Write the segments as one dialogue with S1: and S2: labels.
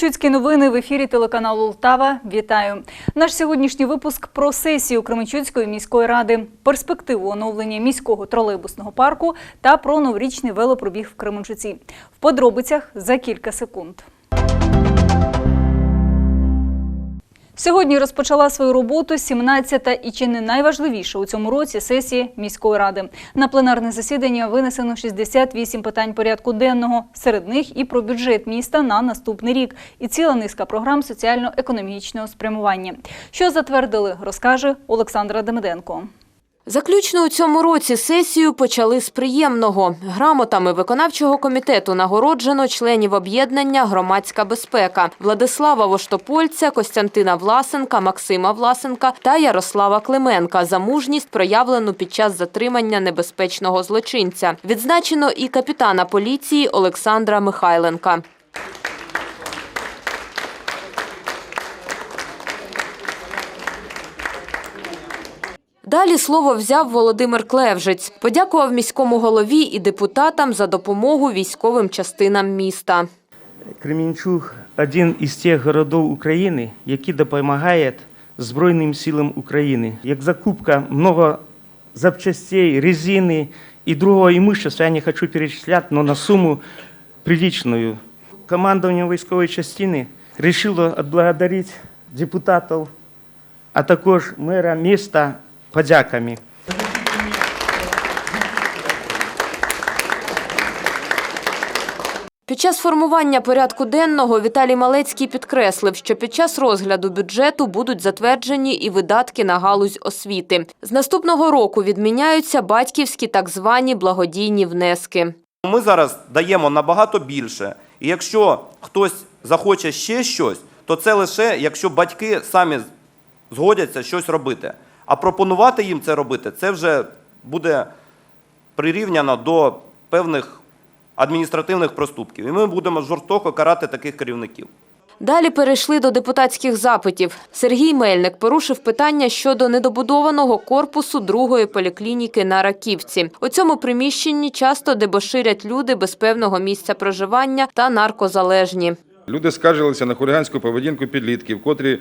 S1: Кременчуцькі новини в ефірі телеканалу Лтава. Вітаю. Наш сьогоднішній випуск про сесію Кременчуцької міської ради, перспективу оновлення міського тролейбусного парку та про новорічний велопробіг в Кременчуці. В подробицях за кілька секунд. Сьогодні розпочала свою роботу 17-та і чи не найважливіша у цьому році сесії міської ради. На пленарне засідання винесено 68 питань порядку денного. Серед них і про бюджет міста на наступний рік, і ціла низка програм соціально-економічного спрямування. Що затвердили, розкаже Олександра Демиденко.
S2: Заключно у цьому році сесію почали з приємного. Грамотами виконавчого комітету нагороджено членів об'єднання Громадська безпека Владислава Воштопольця, Костянтина Власенка, Максима Власенка та Ярослава Клименка за мужність, проявлену під час затримання небезпечного злочинця. Відзначено і капітана поліції Олександра Михайленка. Далі слово взяв Володимир Клевжець. Подякував міському голові і депутатам за допомогу військовим частинам міста.
S3: Кременчуг один із тих городів України, які допомагають Збройним силам України. Як закупка много запчастей, резины и другого имущества, я не хочу перечислять, но на сумму приличную. Командование військової частини решило отблагодарить депутатів, а також мера міста подяками.
S2: Під час формування порядку денного Віталій Малецький підкреслив, що під час розгляду бюджету будуть затверджені і видатки на галузь освіти. З наступного року відміняються батьківські так звані благодійні внески.
S4: Ми зараз даємо набагато більше. І якщо хтось захоче ще щось, то це лише якщо батьки самі згодяться щось робити. А пропонувати їм це робити, це вже буде прирівняно до певних адміністративних проступків. І ми будемо жорстоко карати таких керівників.
S2: Далі перейшли до депутатських запитів. Сергій Мельник порушив питання щодо недобудованого корпусу другої поліклініки на Раківці. У цьому приміщенні часто дебоширять люди без певного місця проживання та наркозалежні.
S5: Люди скаржилися на хуліганську поведінку підлітків, котрі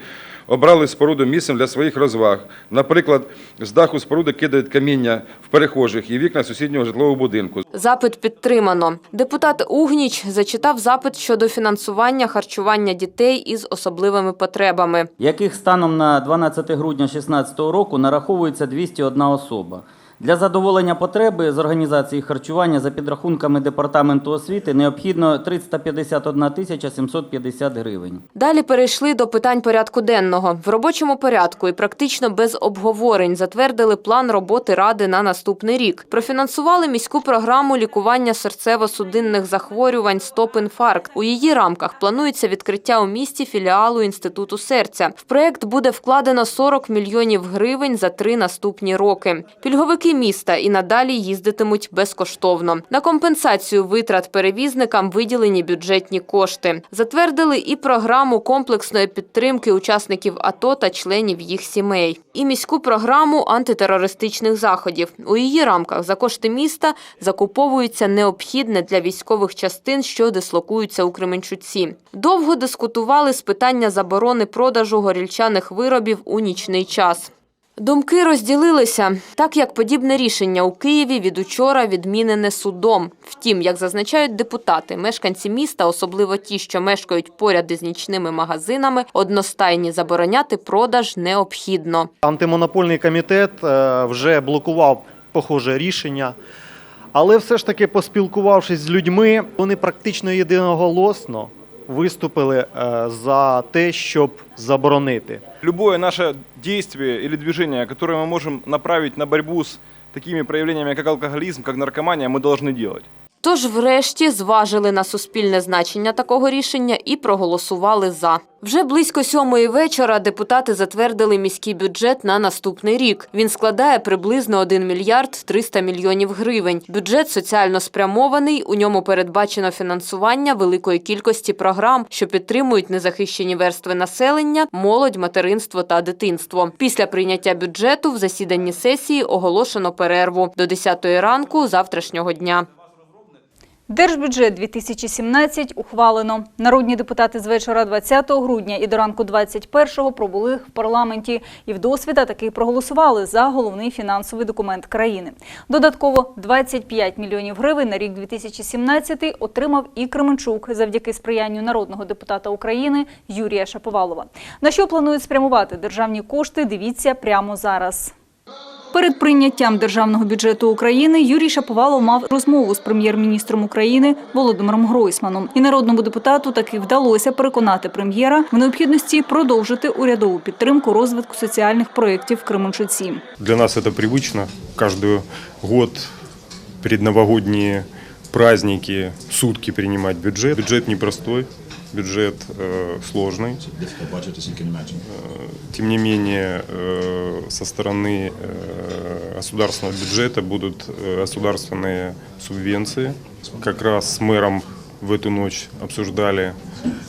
S5: обрали споруду місцем для своїх розваг. Наприклад, з даху споруди кидають каміння в перехожих і вікна сусіднього житлового будинку.
S2: Запит підтримано. Депутат Угніч зачитав запит щодо фінансування харчування дітей із особливими потребами.
S6: яких станом на 12 грудня 2016 року нараховується 201 особа. Для задоволення потреби з організації харчування за підрахунками департаменту освіти необхідно 351 тисяча 750 гривень.
S2: Далі перейшли до питань порядку денного. В робочому порядку і практично без обговорень затвердили план роботи ради на наступний рік. Профінансували міську програму лікування серцево-судинних захворювань «Стоп-інфаркт». У її рамках планується відкриття у місті філіалу Інституту серця. В проект буде вкладено 40 мільйонів гривень за три наступні роки. Пільговики міста і надалі їздитимуть безкоштовно. На компенсацію витрат перевізникам виділені бюджетні кошти. Затвердили і програму комплексної підтримки учасників АТО та членів їх сімей, і міську програму антитерористичних заходів. У її рамках за кошти міста закуповується необхідне для військових частин, що дислокуються у Кременчуці. Довго дискутували з питання заборони продажу горільчаних виробів у нічний час. Думки розділилися, так як подібне рішення у Києві від учора відмінене судом. Втім, як зазначають депутати, мешканці міста, особливо ті, що мешкають поряд із нічними магазинами, одностайні забороняти продаж необхідно.
S7: Антимонопольний комітет е, вже блокував похоже рішення. Але все ж таки, поспілкувавшись з людьми, вони практично єдиноголосно виступили е, за те, щоб заборонити.
S8: Любое наше действие или движение, которое мы можем направить на борьбу с такими проявлениями, как алкоголизм, как наркомания, мы должны делать.
S2: Тож, врешті, зважили на суспільне значення такого рішення і проголосували за. Вже близько сьомої вечора депутати затвердили міський бюджет на наступний рік. Він складає приблизно 1 мільярд 300 мільйонів гривень. Бюджет соціально спрямований. У ньому передбачено фінансування великої кількості програм, що підтримують незахищені верстви населення, молодь, материнство та дитинство. Після прийняття бюджету в засіданні сесії оголошено перерву до 10 ранку завтрашнього дня.
S1: Держбюджет 2017 ухвалено. Народні депутати з вечора 20 грудня і до ранку 21-го пробули в парламенті і вдосвіта таки проголосували за головний фінансовий документ країни. Додатково 25 мільйонів гривень на рік 2017 отримав і Кременчук завдяки сприянню народного депутата України Юрія Шаповалова. На що планують спрямувати державні кошти, дивіться прямо зараз. Перед прийняттям державного бюджету України Юрій Шаповалов мав розмову з прем'єр-міністром України Володимиром Гройсманом. І народному депутату таки вдалося переконати прем'єра в необхідності продовжити урядову підтримку розвитку соціальних проєктів в Кременчуці.
S9: Для нас это привычно. Каждый год предновогодние праздники, сутки принимать бюджет. Бюджет непростой, бюджет э, сложный. Э, Тем не менее, э, со стороны э, государственного бюджета будут э, государственные субвенции. Как раз с мэром в эту ночь обсуждали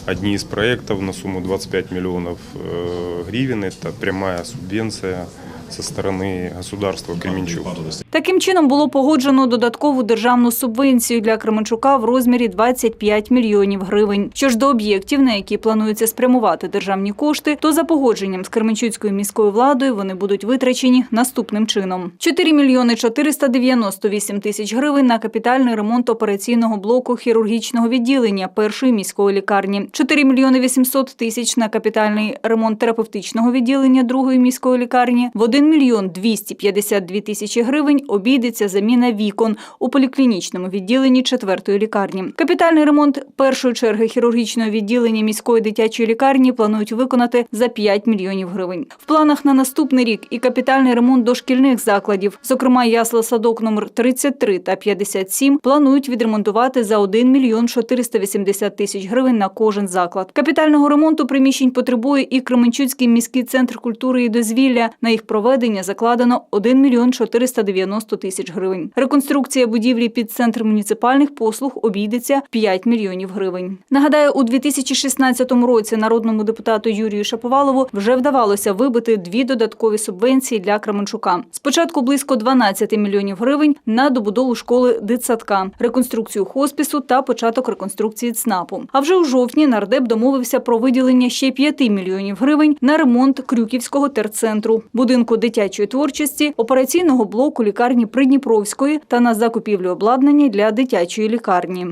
S9: одни из проектов на сумму 25 миллионов э, гривен. Это прямая субвенция со стороны государства Кременчук.
S1: Таким чином було погоджено додаткову державну субвенцію для Кременчука в розмірі 25 мільйонів гривень. Що ж до об'єктів, на які планується спрямувати державні кошти, то за погодженням з Кременчуцькою міською владою вони будуть витрачені наступним чином: 4 мільйони 498 тисяч гривень на капітальний ремонт операційного блоку хірургічного відділення першої міської лікарні, 4 мільйони 800 тисяч на капітальний ремонт терапевтичного відділення другої міської лікарні, в 1 мільйон 252 тисячі гривень обійдеться заміна вікон у поліклінічному відділенні четвертої лікарні. Капітальний ремонт першої черги хірургічного відділення міської дитячої лікарні планують виконати за 5 мільйонів гривень. В планах на наступний рік і капітальний ремонт дошкільних закладів, зокрема ясла садок номер 33 та 57, планують відремонтувати за 1 мільйон 480 тисяч гривень на кожен заклад. Капітального ремонту приміщень потребує і Кременчуцький міський центр культури і дозвілля. На їх проведення закладено 1 мільйон 490 тисяч гривень. Реконструкція будівлі під центр муніципальних послуг обійдеться 5 мільйонів гривень. Нагадаю, у 2016 році народному депутату Юрію Шаповалову вже вдавалося вибити дві додаткові субвенції для Кременчука. Спочатку близько 12 мільйонів гривень на добудову школи дитсадка, реконструкцію хоспісу та початок реконструкції ЦНАПу. А вже у жовтні нардеп домовився про виділення ще 5 мільйонів гривень на ремонт Крюківського терцентру, будинку дитячої творчості, операційного блоку лікарні Придніпровської та на закупівлю обладнання для дитячої лікарні.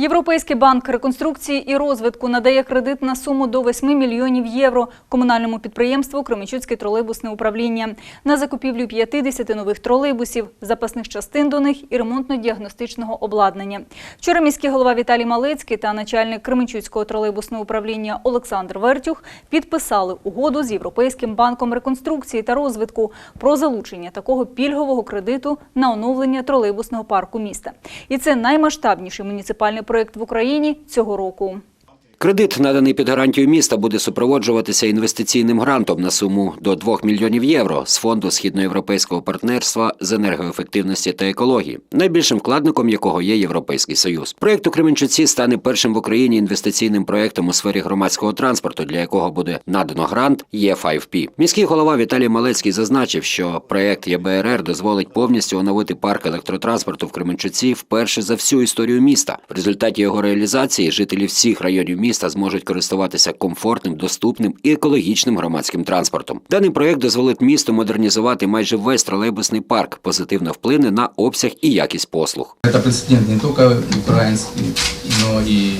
S1: Європейський банк реконструкції і розвитку надає кредит на суму до 8 мільйонів євро комунальному підприємству Кременчуцьке тролейбусне управління на закупівлю 50 нових тролейбусів, запасних частин до них і ремонтно-діагностичного обладнання. Вчора міський голова Віталій Малецький та начальник Кременчуцького тролейбусного управління Олександр Вертюх підписали угоду з Європейським банком реконструкції та розвитку про залучення такого пільгового кредиту на оновлення тролейбусного парку міста. І це наймасштабніший муніципальний проект в Україні цього року.
S10: Кредит, наданий під гарантію міста, буде супроводжуватися інвестиційним грантом на суму до 2 мільйонів євро з фонду східноєвропейського партнерства з енергоефективності та екології, найбільшим вкладником якого є Європейський Союз. Проект у Кременчуці стане першим в Україні інвестиційним проектом у сфері громадського транспорту, для якого буде надано грант Є5P. Міський голова Віталій Малецький зазначив, що проект ЄБРР дозволить повністю оновити парк електротранспорту в Кременчуці вперше за всю історію міста. В результаті його реалізації жителі всіх районів міста зможуть користуватися комфортним, доступним і екологічним громадським транспортом. Даний проект дозволить місту модернізувати майже весь тролейбусний парк, позитивно вплине на обсяг і якість послуг.
S11: Это прецедент не только украинский, но и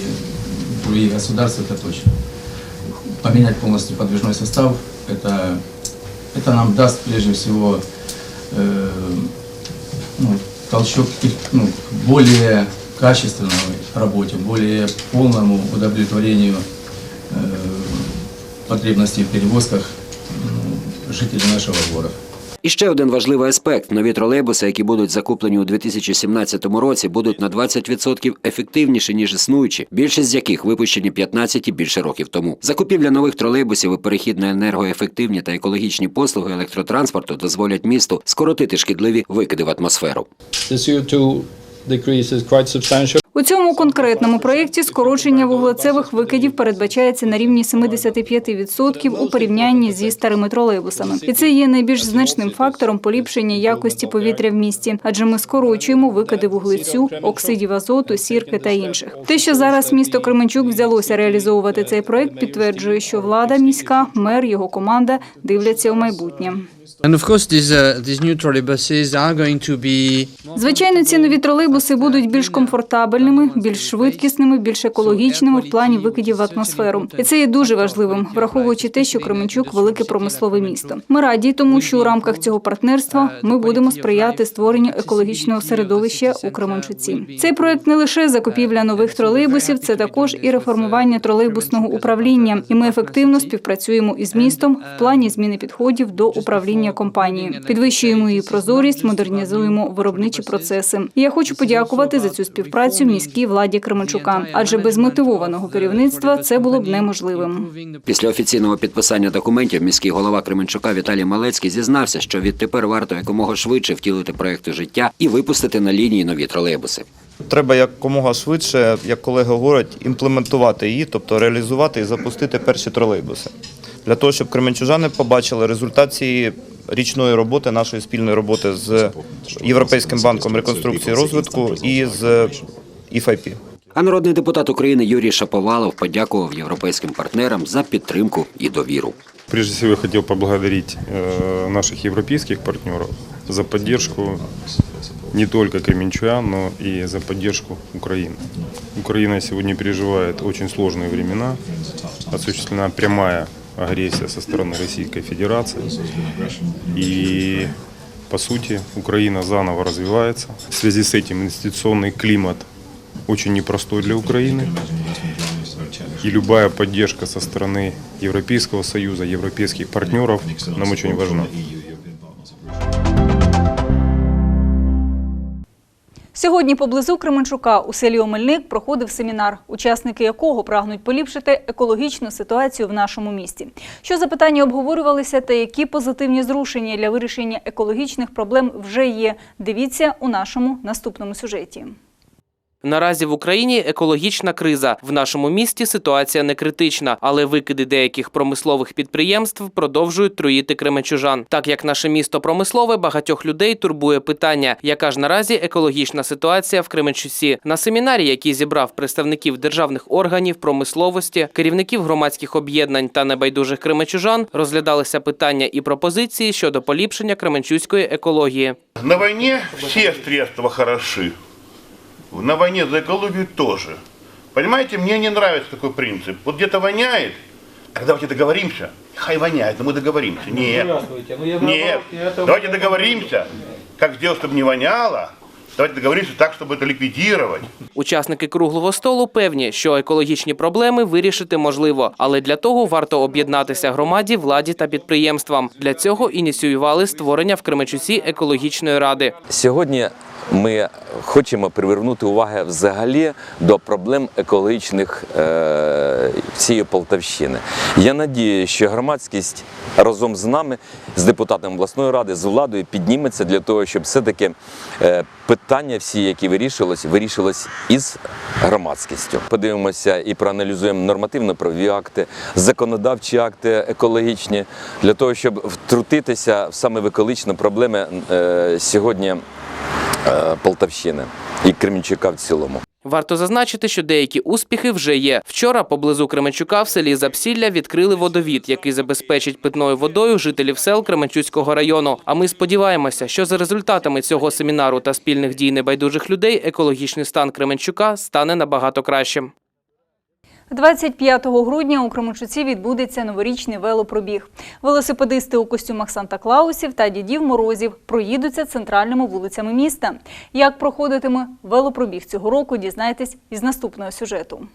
S11: другие государства, это точно. Поменять полностью подвижной состав, это, это нам даст прежде всего э, ну, толчок к, ну, к более качественной работе, более полному удовлетворению э, потребностей в перевозках ну, жителей нашего города.
S10: І ще один важливий аспект: нові тролейбуси, які будуть закуплені у 2017 році, будуть на 20% ефективніші ніж існуючі, більшість з яких випущені 15 і більше років тому. Закупівля нових тролейбусів і перехід на енергоефективні та екологічні послуги електротранспорту дозволять місту скоротити шкідливі викиди в атмосферу.
S12: The CO2 decrease is
S1: У цьому конкретному проєкті скорочення вуглецевих викидів передбачається на рівні 75% у порівнянні зі старими тролейбусами. І це є найбільш значним фактором поліпшення якості повітря в місті, адже ми скорочуємо викиди вуглецю, оксидів азоту, сірки та інших. Те, що зараз місто Кременчук взялося реалізовувати цей проєкт, підтверджує, що влада міська, мер, його команда дивляться у майбутнє.
S12: Uh,
S1: Звичайно, ці нові тролейбуси будуть більш комфортабельними, більш швидкісними, більш екологічними в плані викидів в атмосферу. І це є дуже важливим, враховуючи те, що Кременчук велике промислове місто. Ми раді, тому що у рамках цього партнерства ми будемо сприяти створенню екологічного середовища у Кременчуці. Цей проект не лише закупівля нових тролейбусів, це також і реформування тролейбусного управління. І ми ефективно співпрацюємо із містом в плані зміни підходів до управління компанією. Підвищуємо її прозорість, модернізуємо виробничі процеси. І я хочу подякувати за цю співпрацю міській владі Кременчука, адже без мотивованого керівництва це було б неможливим.
S10: Після офіційного підписання документів міський голова Кременчука Віталій Малецький зізнався, що відтепер варто якомога швидше втілити проекти життя і випустити на лінії нові тролейбуси.
S13: Треба якомога швидше, як колеги говорять, імплементувати її, тобто реалізувати і запустити перші тролейбуси Для того, щоб кременчужани побачили результат цієї річної роботи, нашої спільної роботи з Європейським банком реконструкції і розвитку і з EFIP.
S10: А народний депутат України Юрій Шаповалов подякував європейським партнерам за підтримку і довіру.
S9: Прежде всего, я хотел поблагодарить э, наших европейских партнеров за поддержку не только кременчуян, но и за поддержку Украины. Украина сегодня переживает очень сложные времена. Осуществлена прямая агрессия со стороны Российской Федерации. И, по сути, Украина заново развивается. В связи с этим инвестиционный климат очень непростой для Украины. И любая поддержка со стороны Европейского Союза, европейских партнеров нам очень важна.
S1: Сьогодні поблизу Кременчука у селі Омельник проходив семінар, учасники якого прагнуть поліпшити екологічну ситуацію в нашому місті. Що запитання обговорювалися та які позитивні зрушення для вирішення екологічних проблем вже є. Дивіться у нашому наступному сюжеті.
S14: Наразі в Україні екологічна криза. В нашому місті ситуація не критична, але викиди деяких промислових підприємств продовжують труїти кременчужан. Так як наше місто промислове, багатьох людей турбує питання, яка ж наразі екологічна ситуація в Кременчусі. На семінарі, який зібрав представників державних органів, промисловості, керівників громадських об'єднань та небайдужих кременчужан, розглядалися питання і пропозиції щодо поліпшення кременчуської екології.
S15: На войне все средства хороши На войне за экологию тоже. Понимаете, мне не нравится такой принцип. Вот где-то воняет, так давайте договоримся. Хай воняет, но мы договоримся. Нет. Нет. Давайте договоримся, как сделать, чтобы не воняло. Давайте договоримся так, чтобы это ликвидировать.
S14: Учасники круглого столу певні, що екологічні проблеми вирішити можливо, але для того варто об'єднатися громаді, владі та підприємствам. Для цього ініціювали створення в Кременчуці екологічної ради.
S16: Сьогодні ми хочемо привернути увагу взагалі до проблем екологічних е, всієї Полтавщини. Я надію, що громадськість разом з нами, з депутатами обласної ради, з владою підніметься для того, щоб все-таки е, питання всі, які вирішились, вирішилось із громадськістю. Подивимося і проаналізуємо нормативно-правові акти, законодавчі акти екологічні, для того, щоб втрутитися саме в екологічні проблеми е, сьогодні. Е, Полтавщини і Кременчука в цілому.
S14: Варто зазначити, що деякі успіхи вже є. Вчора поблизу Кременчука в селі Запсілля відкрили водовід, який забезпечить питною водою жителів сел Кременчуцького району. А ми сподіваємося, що за результатами цього семінару та спільних дій небайдужих людей екологічний стан Кременчука стане набагато кращим.
S1: 25 грудня у Кременчуці відбудеться новорічний велопробіг. Велосипедисти у костюмах Санта-Клаусів та Дідів Морозів проїдуться центральними вулицями міста. Як проходитиме велопробіг цього року, дізнайтесь із наступного сюжету.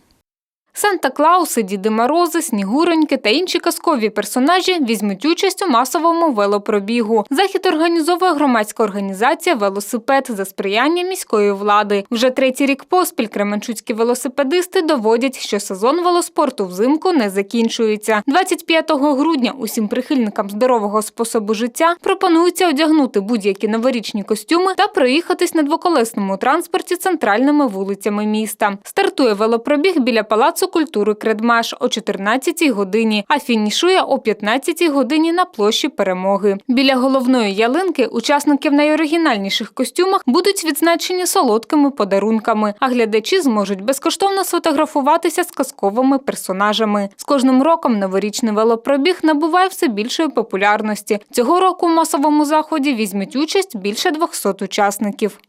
S17: Санта-Клауси, Діди Морози, Снігуроньки та інші казкові персонажі візьмуть участь у масовому велопробігу. Захід організовує громадська організація Велосипед за сприяння міської влади. Вже третій рік поспіль кременчуцькі велосипедисти доводять, що сезон велоспорту взимку не закінчується. 25 грудня усім прихильникам здорового способу життя пропонується одягнути будь-які новорічні костюми та проїхатись на двоколесному транспорті центральними вулицями міста. Стартує велопробіг біля палацу культури Кредмаш о 14 годині, а фінішує о 15 годині на площі Перемоги. Біля головної ялинки учасників найоригінальніших костюмах будуть відзначені солодкими подарунками, а глядачі зможуть безкоштовно сфотографуватися з казковими персонажами. З кожним роком новорічний велопробіг набуває все більшої популярності. Цього року у масовому заході візьмуть участь більше 200 учасників.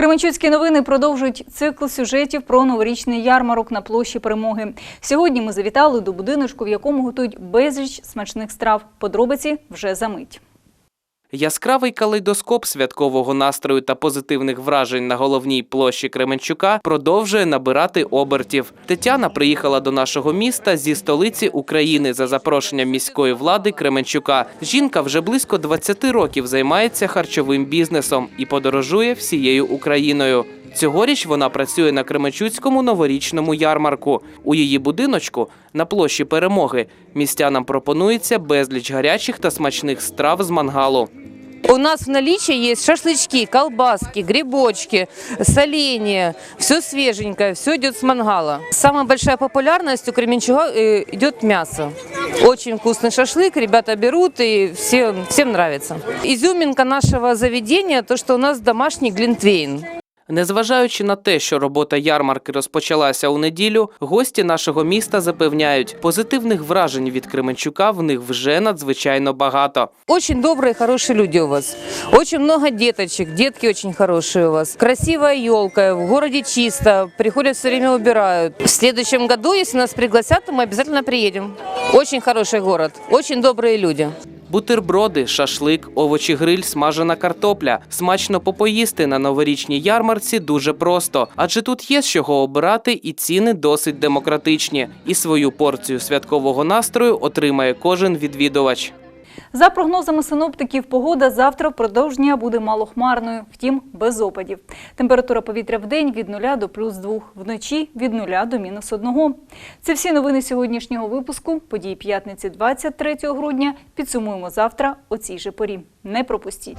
S1: Кременчуцькі новини продовжують цикл сюжетів про новорічний ярмарок на площі Перемоги. Сьогодні ми завітали до будиночку, в якому готують безліч смачних страв. Подробиці вже за мить.
S14: Яскравий калейдоскоп святкового настрою та позитивних вражень на головній площі Кременчука продовжує набирати обертів. Тетяна приїхала до нашого міста зі столиці України за запрошенням міської влади Кременчука. Жінка вже близько 20 років займається харчовим бізнесом і подорожує всією Україною. Цьогоріч вона працює на Кременчуцькому новорічному ярмарку. У її будиночку на площі Перемоги містянам пропонується безліч гарячих та смачних страв з мангалу.
S18: У нас в наличии есть шашлычки, колбаски, грибочки, соленья. Все свеженькое, все идет с мангала. Самая большая популярность у Кременчуга э, идет мясо. Очень вкусный шашлык, ребята берут и всем, всем нравится. Изюминка нашего заведения, то, что у нас домашний глинтвейн.
S14: Незважаючи на те, що робота ярмарки розпочалася у неділю, гості нашого міста запевняють, позитивних вражень від Кременчука в них вже надзвичайно багато.
S18: Очень добрые, хорошие люди у вас. Очень много деточек, детки очень хорошие у вас. Красивая елка, в городе чисто, приходят все время убирают. В следующем году, если нас пригласят, то мы обязательно приедем. Очень хороший город, очень добрые люди.
S14: Бутерброди, шашлик, овочі гриль, смажена картопля. Смачно попоїсти на новорічній ярмарці дуже просто, адже тут є з чого обирати, і ціни досить демократичні. І свою порцію святкового настрою отримає кожен відвідувач.
S1: За прогнозами синоптиків, погода завтра впродовж дня буде малохмарною, втім без опадів. Температура повітря в день від 0 до плюс 2, вночі від 0 до мінус 1. Це всі новини сьогоднішнього випуску. Події п'ятниці 23 грудня. Підсумуємо завтра о цій же порі. Не пропустіть.